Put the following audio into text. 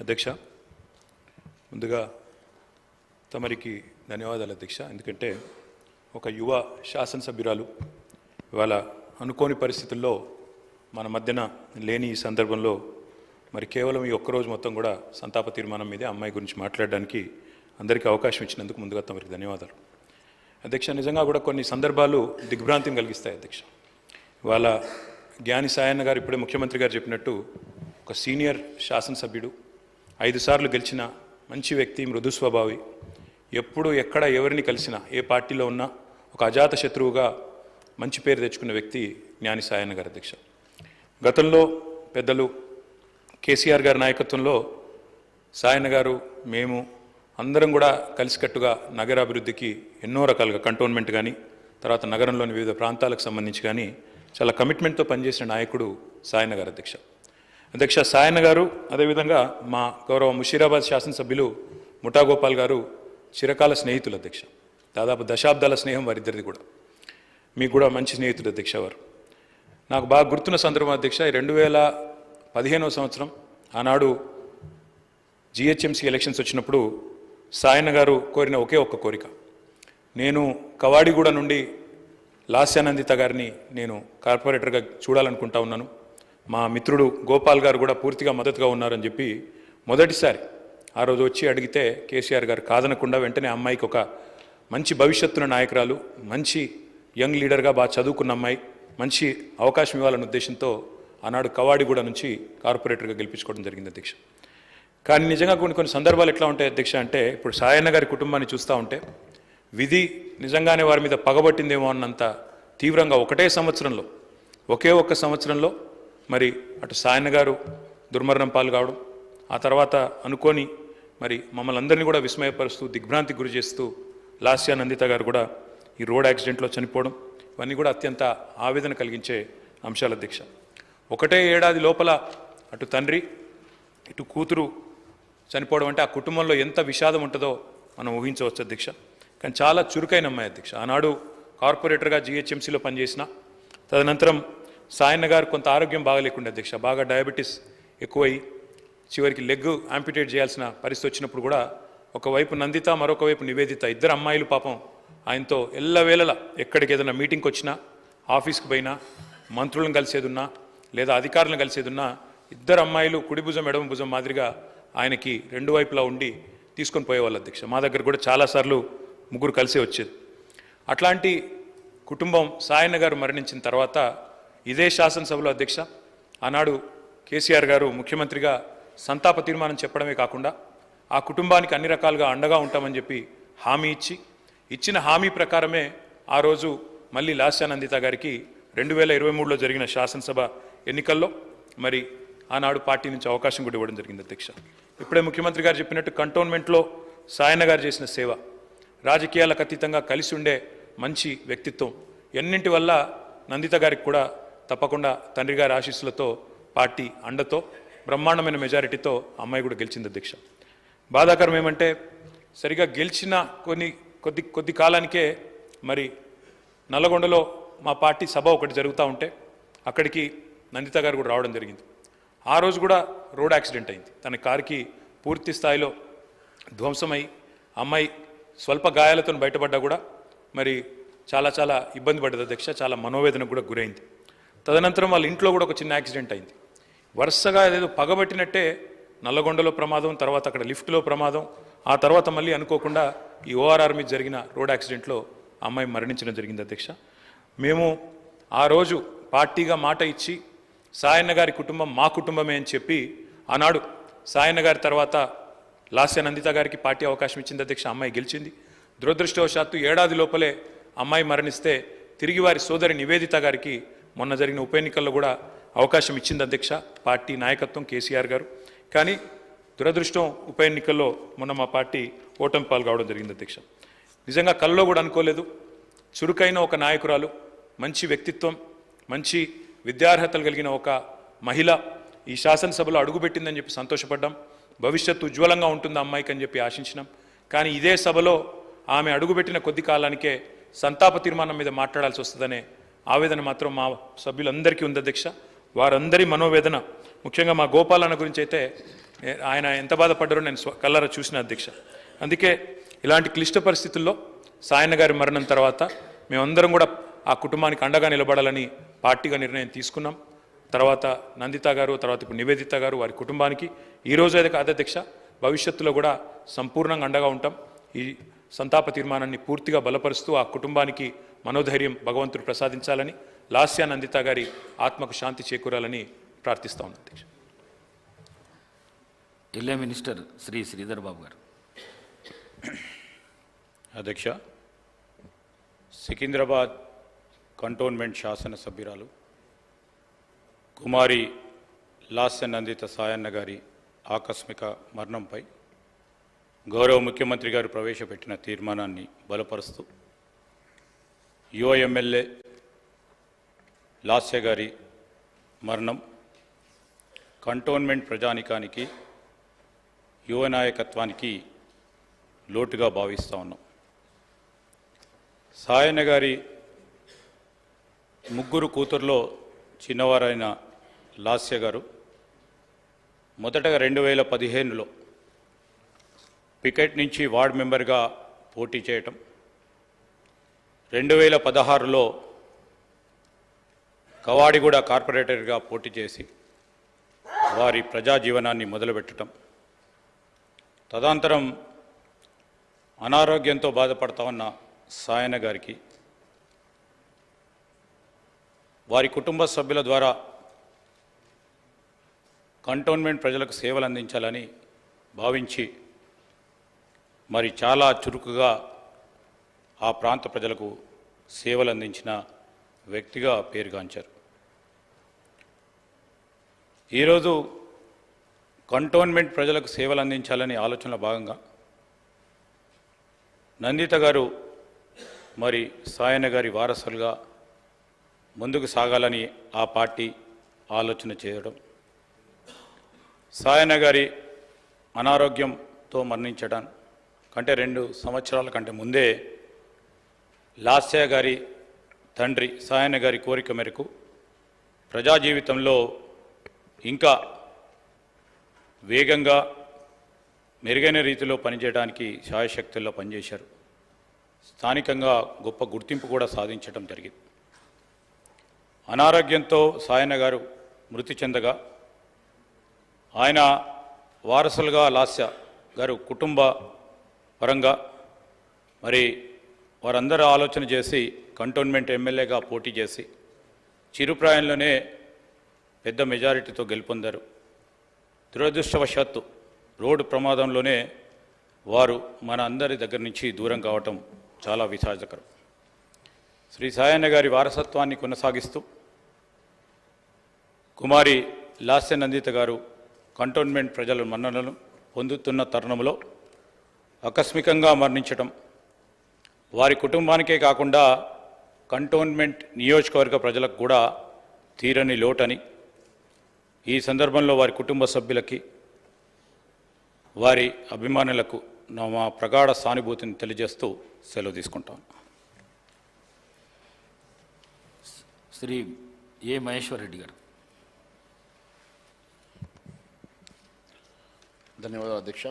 అధ్యక్ష. ముందుగా తమరికి ధన్యవాదాలు అధ్యక్ష. ఎందుకంటే ఒక యువ శాసనసభ్యురాలు ఇవాళ అనుకోని పరిస్థితుల్లో మన మధ్యన లేని ఈ సందర్భంలో మరి కేవలం ఈ ఒక్కరోజు మొత్తం కూడా సంతాప తీర్మానం మీదే అమ్మాయి గురించి మాట్లాడడానికి అందరికీ అవకాశం ఇచ్చినందుకు ముందుగా తమరికి ధన్యవాదాలు. అధ్యక్ష నిజంగా కూడా కొన్ని సందర్భాలు దిగ్భ్రాంతిని కలిగిస్తాయి అధ్యక్ష. ఇవాళ జ్ఞాని సాయన్న గారు ఇప్పుడే ముఖ్యమంత్రి గారు చెప్పినట్టు ఒక సీనియర్ శాసనసభ్యుడు ఐదు సార్లు గెలిచిన మంచి వ్యక్తి మృదు స్వభావి. ఎప్పుడు ఎక్కడ ఎవరిని కలిసినా ఏ పార్టీలో ఉన్నా ఒక అజాత శత్రువుగా మంచి పేరు తెచ్చుకున్న వ్యక్తి జ్ఞాని సాయన్న గారు అధ్యక్ష. గతంలో పెద్దలు కేసీఆర్ గారి నాయకత్వంలో సాయన్న గారు మేము అందరం కూడా కలిసికట్టుగా నగరాభివృద్ధికి ఎన్నో రకాలుగా కంటోన్మెంట్ కానీ తర్వాత నగరంలోని వివిధ ప్రాంతాలకు సంబంధించి కానీ చాలా కమిట్మెంట్తో పనిచేసిన నాయకుడు సాయన్న గారు అధ్యక్ష. అధ్యక్ష సాయన్న గారు అదేవిధంగా మా గౌరవ ముషీరాబాద్ శాసనసభ్యులు ముఠాగోపాల్ గారు చిరకాల స్నేహితులు అధ్యక్ష. దాదాపు దశాబ్దాల స్నేహం వారిద్దరిది కూడా. మీకు కూడా మంచి స్నేహితుడు అధ్యక్ష వారు. నాకు బాగా గుర్తున్న సందర్భం అధ్యక్ష రెండు వేల పదిహేనవ సంవత్సరం ఆనాడు జిహెచ్ఎంసీ ఎలక్షన్స్ వచ్చినప్పుడు సాయన్న గారు కోరిన ఒకే ఒక్క కోరిక. నేను కవాడిగూడ నుండి లాస్యానందిత గారిని నేను కార్పొరేటర్గా చూడాలనుకుంటా ఉన్నాను. మా మిత్రుడు గోపాల్ గారు కూడా పూర్తిగా మద్దతుగా ఉన్నారని చెప్పి మొదటిసారి ఆ రోజు వచ్చి అడిగితే కేసీఆర్ గారు కాదనకుండా వెంటనే అమ్మాయికి ఒక మంచి భవిష్యత్తున్న నాయకురాలు మంచి యంగ్ లీడర్గా బాగా చదువుకున్న అమ్మాయి మంచి అవకాశం ఇవ్వాలన్న ఉద్దేశంతో ఆనాడు కవాడిగూడ నుంచి కార్పొరేటర్గా గెలిపించుకోవడం జరిగింది అధ్యక్ష. కానీ నిజంగా కొన్ని కొన్ని సందర్భాలు ఎట్లా ఉంటాయి అధ్యక్ష అంటే ఇప్పుడు సాయన్న గారి కుటుంబాన్ని చూస్తూ ఉంటే విధి నిజంగానే వారి మీద పగబట్టిందేమో అన్నంత తీవ్రంగా ఒకటే సంవత్సరంలో ఒకే ఒక్క సంవత్సరంలో మరి అటు సాయన్న గారు దుర్మరణం పాలు కావడం ఆ తర్వాత అనుకోని మరి మమ్మల్ని అందరినీ కూడా విస్మయపరుస్తూ దిగ్భ్రాంతికి గురి చేస్తూ లాస్యా నందిత గారు కూడా ఈ రోడ్ యాక్సిడెంట్లో చనిపోవడం ఇవన్నీ కూడా అత్యంత ఆవేదన కలిగించే అంశాల దీక్ష ఒకటే ఏడాది లోపల అటు తండ్రి ఇటు కూతురు చనిపోవడం అంటే ఆ కుటుంబంలో ఎంత విషాదం ఉంటుందో మనం ఊహించవచ్చు అధ్యక్ష. కానీ చాలా చురుకైన అమ్మాయి అధ్యక్ష. ఆనాడు కార్పొరేటర్గా జిహెచ్ఎంసీలో పనిచేసిన. తదనంతరం సాయన్న గారు కొంత ఆరోగ్యం బాగలేకుండే అధ్యక్ష బాగా డయాబెటీస్ ఎక్కువై చివరికి లెగ్ ఆంపిటేట్ చేయాల్సిన పరిస్థితి వచ్చినప్పుడు కూడా ఒకవైపు నందిత మరొక వైపు నివేదిత ఇద్దరు అమ్మాయిలు పాపం ఆయనతో ఎల్లవేళలా ఎక్కడికి ఏదైనా మీటింగ్కి వచ్చినా ఆఫీస్కి పోయినా మంత్రులను కలిసేదున్నా లేదా అధికారులను కలిసేదున్నా ఇద్దరు అమ్మాయిలు కుడి భుజం ఎడమ భుజం మాదిరిగా ఆయనకి రెండు వైపులా ఉండి తీసుకొని పోయేవాళ్ళు అధ్యక్ష. మా దగ్గర కూడా చాలాసార్లు ముగ్గురు కలిసే వచ్చేది. అట్లాంటి కుటుంబం సాయన్న గారు మరణించిన తర్వాత ఇదే శాసనసభలో అధ్యక్ష ఆనాడు కేసీఆర్ గారు ముఖ్యమంత్రిగా సంతాప తీర్మానం చెప్పడమే కాకుండా ఆ కుటుంబానికి అన్ని రకాలుగా అండగా ఉంటామని చెప్పి హామీ ఇచ్చి ఇచ్చిన హామీ ప్రకారమే ఆ రోజు మళ్ళీ లాస్యానందిత గారికి రెండు వేల ఇరవై మూడులో జరిగిన శాసనసభ ఎన్నికల్లో మరి ఆనాడు పార్టీ నుంచి అవకాశం కూడా ఇవ్వడం జరిగింది అధ్యక్ష. ఇప్పుడే ముఖ్యమంత్రి గారు చెప్పినట్టు కంటోన్మెంట్లో సాయన్న గారు చేసిన సేవ రాజకీయాలకు అతీతంగా కలిసి ఉండే మంచి వ్యక్తిత్వం ఎన్నింటి వల్ల నందిత గారికి కూడా తప్పకుండా తండ్రి గారి ఆశీస్సులతో పార్టీ అండతో బ్రహ్మాండమైన మెజారిటీతో అమ్మాయి కూడా గెలిచింది అధ్యక్ష బాధాకరం ఏమంటే సరిగా గెలిచిన కొన్ని కొద్ది కొద్ది కాలానికే మరి నల్లగొండలో మా పార్టీ సభ ఒకటి జరుగుతూ ఉంటే అక్కడికి నందిత గారు కూడా రావడం జరిగింది. ఆ రోజు కూడా రోడ్ యాక్సిడెంట్ అయింది. తన కారుకి పూర్తి స్థాయిలో ధ్వంసమై అమ్మాయి స్వల్ప గాయాలతో బయటపడ్డా కూడా మరి చాలా చాలా ఇబ్బంది పడ్డది అధ్యక్ష చాలా మనోవేదనకు కూడా గురైంది. తదనంతరం వాళ్ళ ఇంట్లో కూడా ఒక చిన్న యాక్సిడెంట్ అయింది. వరుసగా ఏదో పగబట్టినట్టే నల్లగొండలో ప్రమాదం తర్వాత అక్కడ లిఫ్ట్లో ప్రమాదం ఆ తర్వాత మళ్ళీ అనుకోకుండా ఈ ఓఆర్ఆర్ మీద జరిగిన రోడ్ యాక్సిడెంట్లో అమ్మాయి మరణించడం జరిగింది అధ్యక్ష. మేము ఆ రోజు పార్టీగా మాట ఇచ్చి సాయన్న గారి కుటుంబం మా కుటుంబమే అని చెప్పి ఆనాడు సాయన్న గారి తర్వాత లాస్య నందిత గారికి పార్టీ అవకాశం ఇచ్చింది అధ్యక్ష అమ్మాయి గెలిచింది. దురదృష్టవశాత్తు ఏడాది లోపలే అమ్మాయి మరణిస్తే తిరిగి వారి సోదరి నివేదిత గారికి మొన్న జరిగిన ఉప ఎన్నికల్లో కూడా అవకాశం ఇచ్చింది అధ్యక్ష పార్టీ నాయకత్వం కేసీఆర్ గారు. కానీ దురదృష్టం ఉప ఎన్నికల్లో మొన్న మా పార్టీ ఓటమి పాలు కావడం జరిగింది అధ్యక్ష. నిజంగా కల్లో కూడా అనుకోలేదు. చురుకైన ఒక నాయకురాలు మంచి వ్యక్తిత్వం మంచి విద్యార్హతలు కలిగిన ఒక మహిళ ఈ శాసనసభలో అడుగుపెట్టిందని చెప్పి సంతోషపడ్డాం. భవిష్యత్తు ఉజ్వలంగా ఉంటుంది అమ్మాయికి అని చెప్పి ఆశించినాం. కానీ ఇదే సభలో ఆమె అడుగుపెట్టిన కొద్ది కాలానికే సంతాప తీర్మానం మీద మాట్లాడాల్సి వస్తుందనే ఆవేదన మాత్రం మా సభ్యులందరికీ ఉంది అధ్యక్ష. వారందరి మనోవేదన ముఖ్యంగా మా గోపాలన్న గురించి అయితే ఆయన ఎంత బాధపడ్డారో నేను స్వ- చూసిన అధ్యక్ష. అందుకే ఇలాంటి క్లిష్ట పరిస్థితుల్లో సాయన్న గారి మరణం తర్వాత మేమందరం కూడా ఆ కుటుంబానికి అండగా నిలబడాలని పార్టీగా నిర్ణయం తీసుకున్నాం. తర్వాత నందిత గారు తర్వాత ఇప్పుడు నివేదిత గారు వారి కుటుంబానికి ఈరోజు అయితే అధ్యక్ష భవిష్యత్తులో కూడా సంపూర్ణంగా అండగా ఉంటాం. ఈ సంతాప తీర్మానాన్ని పూర్తిగా బలపరుస్తూ ఆ కుటుంబానికి మనోధైర్యం భగవంతుడు ప్రసాదించాలని లాస్యా నందిత గారి ఆత్మకు శాంతి చేకూరాలని ప్రార్థిస్తా ఉన్నాను అధ్యక్ష. జిల్లా మినిస్టర్ శ్రీ శ్రీధర్ బాబు గారు. అధ్యక్ష సికింద్రాబాద్ కంటోన్మెంట్ శాసనసభ్యురాలు కుమారి లాస్య నందిత సాయన్న గారి ఆకస్మిక మరణంపై గౌరవ ముఖ్యమంత్రి గారు ప్రవేశపెట్టిన తీర్మానాన్ని బలపరుస్తూ యువ ఎమ్మెల్యే లాస్య గారి మరణం కంటోన్మెంట్ ప్రజానికానికి యువ నాయకత్వానికి లోటుగా భావిస్తూ ఉన్నాం. సాయన్న గారి ముగ్గురు కూతురులో చిన్నవారైన లాస్య గారు మొదటగా రెండు వేల పదిహేనులో పికెట్ నుంచి వార్డ్ మెంబర్గా పోటీ చేయటం రెండు వేల పదహారులో కవాడిగూడ కార్పొరేటర్గా పోటీ చేసి వారి ప్రజా జీవనాన్ని మొదలుపెట్టడం. తదనంతరం అనారోగ్యంతో బాధపడతా ఉన్న సాయన గారికి వారి కుటుంబ సభ్యుల ద్వారా కంటోన్మెంట్ ప్రజలకు సేవలు అందించాలని భావించి మరి చాలా చురుకుగా ఆ ప్రాంత ప్రజలకు సేవలు అందించిన వ్యక్తిగా పేరుగాంచారు. ఈరోజు కంటోన్మెంట్ ప్రజలకు సేవలు అందించాలని ఆలోచనలో భాగంగా నందిత గారు మరి సాయన గారి వారసులుగా ముందుకు సాగాలని ఆ పార్టీ ఆలోచన చేయడం సాయన గారి అనారోగ్యంతో మరణించడం కంటే రెండు సంవత్సరాల కంటే ముందే లాస్య గారి తండ్రి సాయన గారి కోరిక మేరకు ప్రజా జీవితంలో ఇంకా వేగంగా మెరుగైన రీతిలో పనిచేయడానికి శాయశక్తుల్లో పనిచేశారు. స్థానికంగా గొప్ప గుర్తింపు కూడా సాధించడం జరిగింది. అనారోగ్యంతో సాయన గారు మృతి చెందగా ఆయన వారసులుగా లాస్య గారు కుటుంబ పరంగా మరి వారందరూ ఆలోచన చేసి కంటోన్మెంట్ ఎమ్మెల్యేగా పోటీ చేసి చిరుప్రాయంలోనే పెద్ద మెజారిటీతో గెలుపొందారు. దురదృష్టవశాత్తు రోడ్డు ప్రమాదంలోనే వారు మన అందరి దగ్గర నుంచి దూరం కావటం చాలా విషాదకరం శ్రీ సాయన్న గారి వారసత్వాన్ని కొనసాగిస్తూ కుమారి లాస్య నందిత గారు కంటోన్మెంట్ ప్రజల మన్ననలు పొందుతున్న తరుణంలో ఆకస్మికంగా మరణించటం వారి కుటుంబానికే కాకుండా కంటోన్మెంట్ నియోజకవర్గ ప్రజలకు కూడా తీరని లోటని ఈ సందర్భంలో వారి కుటుంబ సభ్యులకి వారి అభిమానులకు నా మా ప్రగాఢ సానుభూతిని తెలియజేస్తూ సెలవు తీసుకుంటాను. శ్రీ ఏ మహేశ్వర్ రెడ్డి గారు. ధన్యవాదాలు అధ్యక్ష.